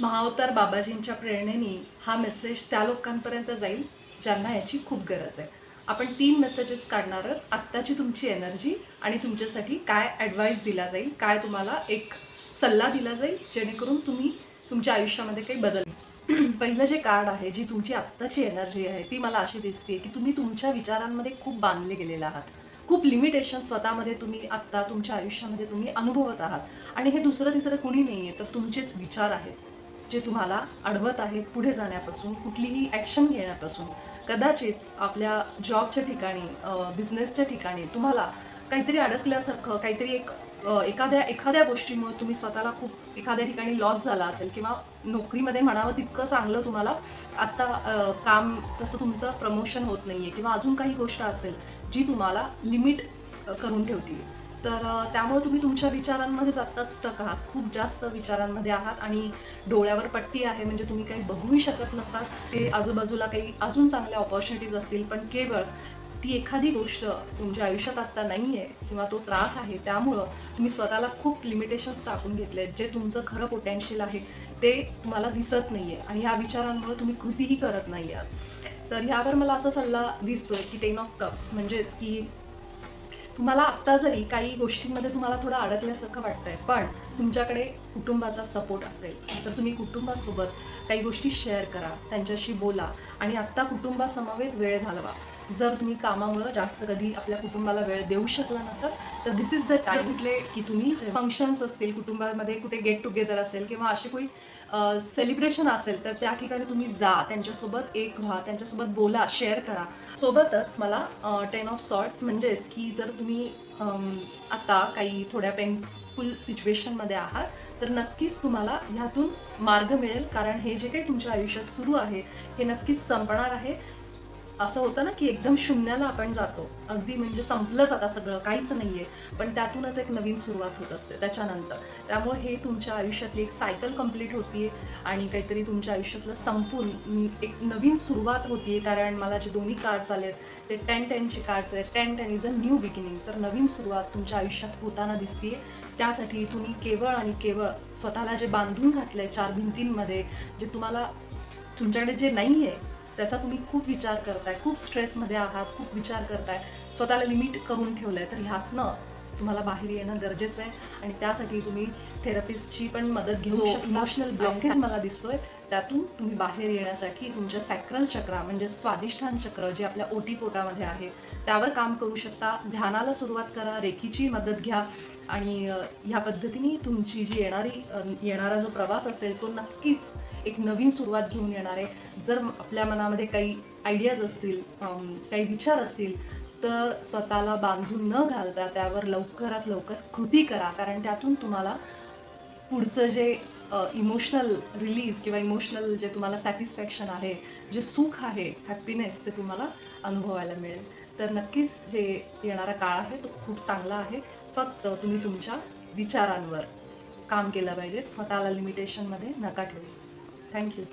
महावतार बाबाजींच्या प्रेरणेने हा मेसेज त्या लोकांपर्यंत जाईल ज्यांना याची खूप गरज आहे. आपण तीन मेसेजेस काढणार आहोत. आत्ताची तुमची एनर्जी आणि तुमच्यासाठी काय ॲडवाईस दिला जाईल काय तुम्हाला एक सल्ला दिला जाईल जेणेकरून तुम्ही तुमच्या आयुष्यामध्ये काही बदल पहिलं जे कार्ड आहे जी तुमची आत्ताची एनर्जी आहे ती मला अशी दिसते की तुम्ही तुमच्या विचारांमध्ये खूप बांधले गेलेले आहात. खूप लिमिटेशन स्वतःमध्ये तुम्ही आत्ता तुमच्या आयुष्यामध्ये तुम्ही अनुभवत आहात. आणि हे दुसरं तिसरं कुणी नाही आहे तर तुमचेच विचार आहेत. जे तुम्हाला अडवत आहेत पुढे जाण्यापासून कुठलीही ॲक्शन घेण्यापासून कदाचित आपल्या जॉबच्या ठिकाणी बिझनेसच्या ठिकाणी तुम्हाला काहीतरी अडकल्यासारखं काहीतरी एक एखाद्या एखाद्या गोष्टीमुळे तुम्ही स्वतःला खूप एखाद्या ठिकाणी लॉस झाला असेल किंवा नोकरीमध्ये म्हणावं तितकं चांगलं तुम्हाला आत्ता काम तसं तुमचं प्रमोशन होत नाही आहे किंवा अजून काही गोष्ट असेल जी तुम्हाला लिमिट करून ठेवते तर त्यामुळे तुम्ही तुमच्या विचारांमध्येच आत्ता स्टक आहात? खूप जास्त विचारांमध्ये आहात आणि डोळ्यावर पट्टी आहे म्हणजे तुम्ही काही बघूही शकत नसाल. ते आजूबाजूला काही अजून चांगल्या ऑपॉर्च्युनिटीज असतील पण केवळ ती एखादी गोष्ट तुमच्या आयुष्यात आत्ता नाही आहे किंवा तो त्रास आहे त्यामुळं तुम्ही स्वतःला खूप लिमिटेशन्स टाकून घेतले आहेत जे तुमचं खरं पोटॅन्शियल आहे ते तुम्हाला दिसत नाही आहे आणि ह्या विचारांमुळे तुम्ही कृतीही करत नाही आहात तर ह्यावर मला असा सल्ला दिसतोय की टेन ऑफ कप्स म्हणजेच की तुम्हाला आत्ता जरी काही गोष्टींमध्ये तुम्हाला थोडं अडकल्यासारखं वाटतंय पण तुमच्याकडे कुटुंबाचा सपोर्ट असेल तर तुम्ही कुटुंबासोबत काही गोष्टी शेअर करा त्यांच्याशी बोला आणि आत्ता कुटुंबासमवेत वेळ घालवा. जर तुम्ही कामामुळं जास्त कधी आपल्या कुटुंबाला वेळ देऊ शकला नसाल तर दिस इज द टाईम कुठले की तुम्ही फंक्शन्स असतील कुटुंबामध्ये कुठे गेट टुगेदर असेल किंवा अशी कोणी सेलिब्रेशन असेल तर त्या ठिकाणी तुम्ही जा त्यांच्यासोबत एक व्हा त्यांच्यासोबत बोला शेअर करा. सोबतच मला टेन ऑफ सॉर्ट्स म्हणजेच की जर तुम्ही आता काही थोड्या पेनफुल सिच्युएशनमध्ये आहात तर नक्कीच तुम्हाला ह्यातून मार्ग मिळेल कारण हे जे काही तुमच्या आयुष्यात सुरू आहे हे नक्कीच संपणार आहे. असं होतं ना की एकदम शून्याला आपण जातो. अगदी म्हणजे संपलंच आता सगळं काहीच नाही आहे पण त्यातूनच एक नवीन सुरुवात होत असते त्याच्यानंतर. त्यामुळे हे तुमच्या आयुष्यातली एक सायकल कंप्लीट होतीये आणि काहीतरी तुमच्या आयुष्यातलं संपून एक नवीन सुरुवात होतीये. कारण मला जे दोन्ही कार्ड्स आलेत ते टेन टेनचे कार्ड्स आहेत. Ten ten is a new beginning तर नवीन सुरुवात तुमच्या आयुष्यात होताना दिसतीये. त्यासाठी तुम्ही केवळ आणि केवळ स्वतःला जे बांधून घातलंय चार भिंतींमध्ये जे तुम्हाला तुमच्याकडे जे नाही आहे त्याचा तुम्ही खूप विचार करताय खूप स्ट्रेसमध्ये आहात खूप विचार करताय स्वतःला लिमिट करून ठेवलंय तर ह्यातनं तुम्हाला बाहेर येणं गरजेचं आहे आणि त्यासाठी तुम्ही थेरपिस्टची पण मदत घेऊ शकता. इमोशनल ब्लॉकेज मला दिसतोय त्यातून तुम्ही बाहेर येण्यासाठी तुमच्या सॅक्रल चक्रा म्हणजे स्वादिष्ठान चक्र जे आपल्या ओटी पोटामध्ये आहे त्यावर काम करू शकता. ध्यानाला सुरुवात करा रेखीची मदत घ्या आणि ह्या पद्धतीने तुमची जी येणारी येणारा जो प्रवास असेल तो नक्कीच एक नवीन सुरुवात घेऊन येणार आहे. जर आपल्या मनामध्ये काही आयडियाज असतील काही विचार असतील तर स्वतःला बांधून न घालता त्यावर लवकरात लवकर कृती करा. कारण त्यातून तुम्हाला पुढचं जे इमोशनल रिलीज किंवा इमोशनल जे तुम्हाला सॅटिस्फॅक्शन आहे जे सुख आहे हॅपीनेस ते तुम्हाला अनुभवायला मिळेल. तर नक्कीच जे येणारा काळ आहे तो खूप चांगला आहे. फक्त तुम्ही तुमच्या विचारांवर काम केलं पाहिजे. स्वतःला लिमिटेशनमध्ये नका ठेवू. थँक्यू